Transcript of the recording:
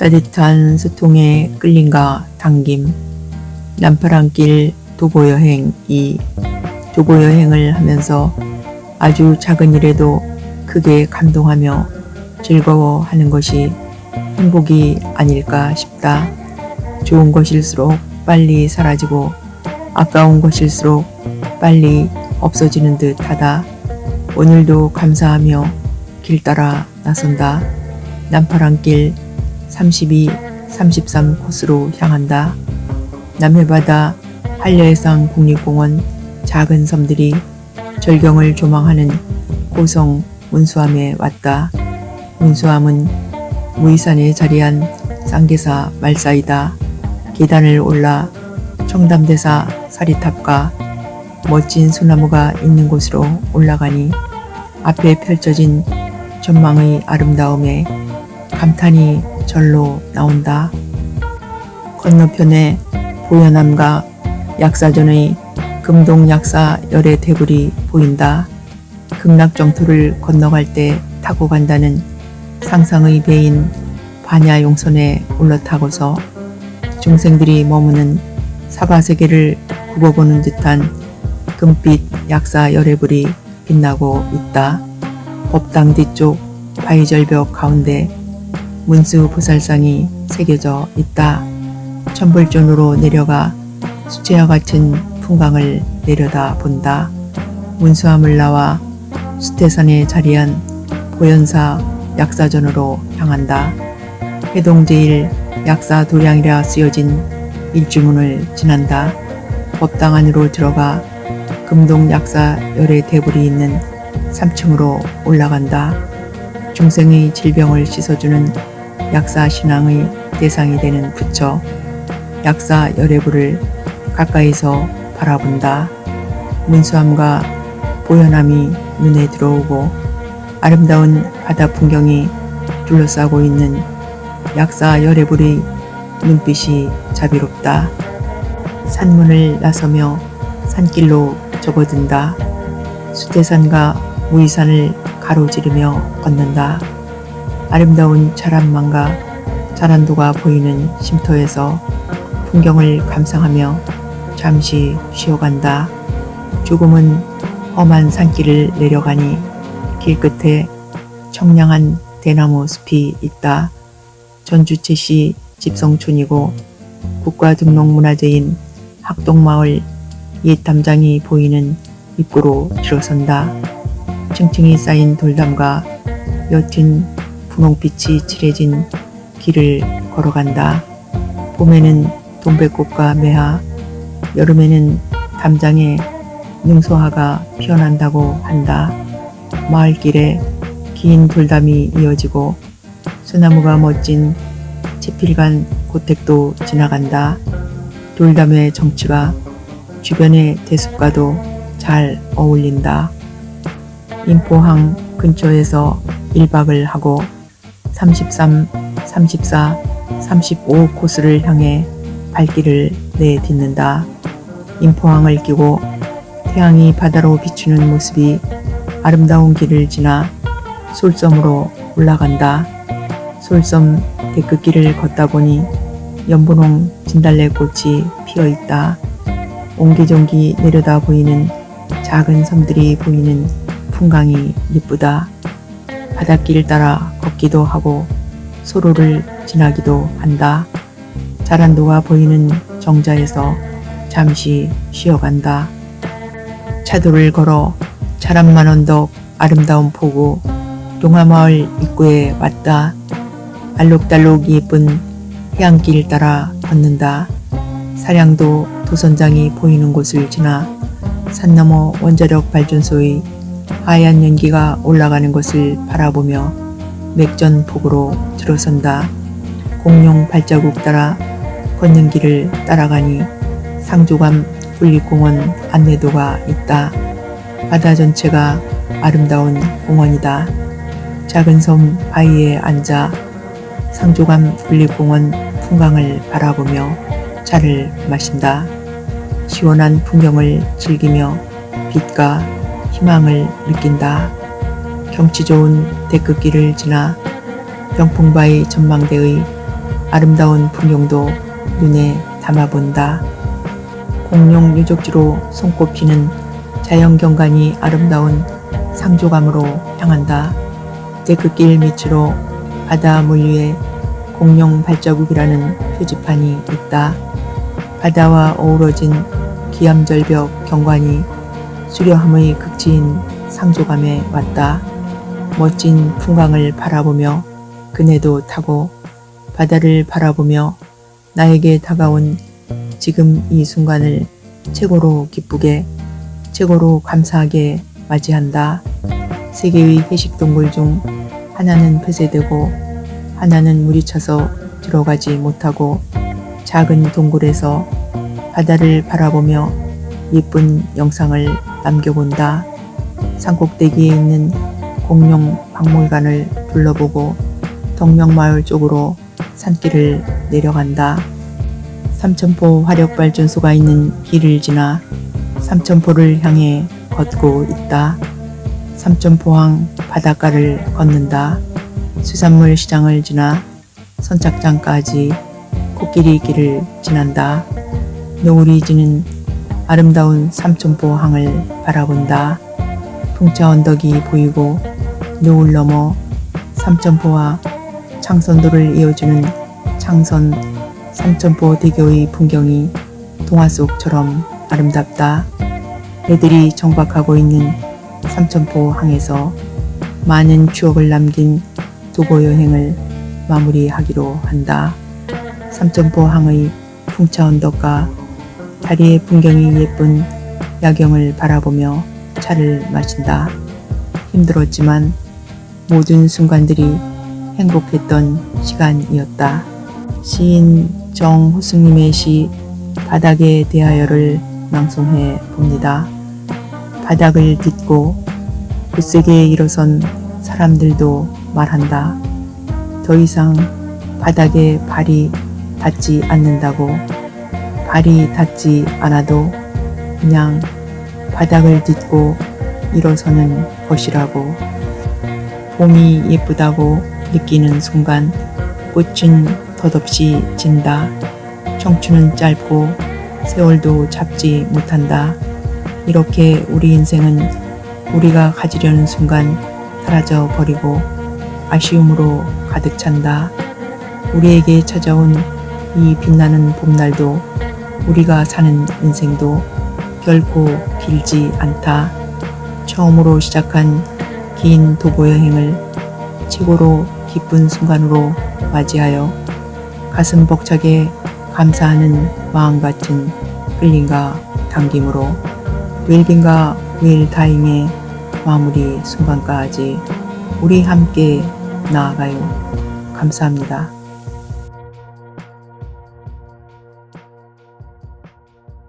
따뜻한 수통에 끌림과 당김, 남파랑길 도보 여행 2 도보 여행을 하면서 아주 작은 일에도 크게 감동하며 즐거워하는 것이 행복이 아닐까 싶다. 좋은 것일수록 빨리 사라지고 아까운 것일수록 빨리 없어지는 듯 하다. 오늘도 감사하며 길 따라 나선다. 남파랑길 32, 33 코스로 향한다. 남해바다 한려해상 국립공원 작은 섬들이 절경을 조망하는 고성 문수암에 왔다. 문수암은 무이산에 자리한 쌍계사 말사이다. 계단을 올라 청담대사 사리탑과 멋진 소나무가 있는 곳으로 올라가니 앞에 펼쳐진 전망의 아름다움에 감탄이 절로 나온다. 건너편에 보현암과 약사전의 금동 약사 열애 대굴이 보인다. 극락정토를 건너갈 때 타고 간다는 상상의 배인 반야용선에 올라타고서 중생들이 머무는 사바세계를 굽어보는 듯한 금빛 약사 열애불이 빛나고 있다. 법당 뒤쪽 바위절벽 가운데 문수 보살상이 새겨져 있다. 천불존으로 내려가 수채화 같은 풍광을 내려다 본다. 문수암을 나와 수태산에 자리한 보현사 약사전으로 향한다. 해동제일 약사 도량이라 쓰여진 일주문을 지난다. 법당 안으로 들어가 금동 약사 열의 대불이 있는 3층으로 올라간다. 중생의 질병을 씻어주는 약사 신앙의 대상이 되는 부처 약사 열애불을 가까이서 바라본다. 문수암과 보현암이 눈에 들어오고 아름다운 바다 풍경이 둘러싸고 있는 약사 열애불의 눈빛이 자비롭다. 산문을 나서며 산길로 접어든다. 수태산과 무이산을 가로지르며 걷는다. 아름다운 자란만과 자란도가 보이는 쉼터에서 풍경을 감상하며 잠시 쉬어간다. 조금은 험한 산길을 내려가니 길 끝에 청량한 대나무 숲이 있다. 전주채시 집성촌이고 국가등록문화재인 학동마을 옛 담장이 보이는 입구로 들어선다. 층층이 쌓인 돌담과 옅은 분홍빛이 칠해진 길을 걸어간다. 봄에는 동백꽃과 매화, 여름에는 담장에 능소화가 피어난다고 한다. 마을길에 긴 돌담이 이어지고 소나무가 멋진 채필간 고택도 지나간다. 돌담의 정취가 주변의 대숲과도 잘 어울린다. 인포항 근처에서 1박을 하고 33, 34, 35 코스를 향해 발길을 내딛는다. 인포항을 끼고 태양이 바다로 비추는 모습이 아름다운 길을 지나 솔섬으로 올라간다. 솔섬 데크길을 걷다 보니 연분홍 진달래 꽃이 피어 있다. 옹기종기 내려다 보이는 작은 섬들이 보이는 풍광이 예쁘다. 바닷길 따라 걷기도 하고 소로를 지나기도 한다. 자란도가 보이는 정자에서 잠시 쉬어간다. 차도를 걸어 자란만 언덕 아름다운 포구 동화마을 입구에 왔다. 알록달록 예쁜 해안길 따라 걷는다. 사량도 도선장이 보이는 곳을 지나 산 너머 원자력 발전소의 하얀 연기가 올라가는 것을 바라보며 맥전폭으로 들어선다. 공룡 발자국 따라 걷는 길을 따라가니 상조감 국립공원 안내도가 있다. 바다 전체가 아름다운 공원이다. 작은 섬 바위에 앉아 상조감 국립공원 풍광을 바라보며 차를 마신다. 시원한 풍경을 즐기며 빛과 희망을 느낀다. 경치 좋은 데크길을 지나 병풍바위 전망대의 아름다운 풍경도 눈에 담아본다. 공룡 유적지로 손꼽히는 자연경관이 아름다운 상조감으로 향한다. 데크길 밑으로 바다 물 위에 공룡 발자국이라는 표지판이 있다. 바다와 어우러진 기암절벽 경관이 수려함의 극치인 상조감에 왔다. 멋진 풍광을 바라보며 그네도 타고 바다를 바라보며 나에게 다가온 지금 이 순간을 최고로 기쁘게 최고로 감사하게 맞이한다. 세 개의 해식 동굴 중 하나는 폐쇄되고 하나는 물이 차서 들어가지 못하고 작은 동굴에서 바다를 바라보며 예쁜 영상을 남겨본다. 산꼭대기에 있는 공룡 박물관을 둘러보고 덕명마을 쪽으로 산길을 내려간다. 삼천포 화력발전소가 있는 길을 지나 삼천포를 향해 걷고 있다. 삼천포항 바닷가를 걷는다. 수산물 시장을 지나 선착장까지 코끼리 길을 지난다. 노을이 지는 아름다운 삼천포항을 바라본다. 풍차 언덕이 보이고 노을 너머 삼천포와 창선도를 이어주는 창선 삼천포 대교의 풍경이 동화 속처럼 아름답다. 애들이 정박하고 있는 삼천포 항에서 많은 추억을 남긴 도보 여행을 마무리하기로 한다. 삼천포 항의 풍차 언덕과 다리의 풍경이 예쁜 야경을 바라보며 차를 마신다. 힘들었지만 모든 순간들이 행복했던 시간이었다. 시인 정호승님의 시 바닥에 대하여를 낭송해 봅니다. 바닥을 딛고 굳세게 일어선 사람들도 말한다. 더 이상 바닥에 발이 닿지 않는다고 발이 닿지 않아도 그냥 바닥을 딛고 일어서는 것이라고 봄이 예쁘다고 느끼는 순간 꽃은 덧없이 진다. 청춘은 짧고 세월도 잡지 못한다. 이렇게 우리 인생은 우리가 가지려는 순간 사라져 버리고 아쉬움으로 가득 찬다. 우리에게 찾아온 이 빛나는 봄날도 우리가 사는 인생도 결코 길지 않다. 처음으로 시작한 긴 도보 여행을 최고로 기쁜 순간으로 맞이하여 가슴 벅차게 감사하는 마음 같은 끌림과 당김으로 웰빙과 웰다잉의 마무리 순간까지 우리 함께 나아가요. 감사합니다.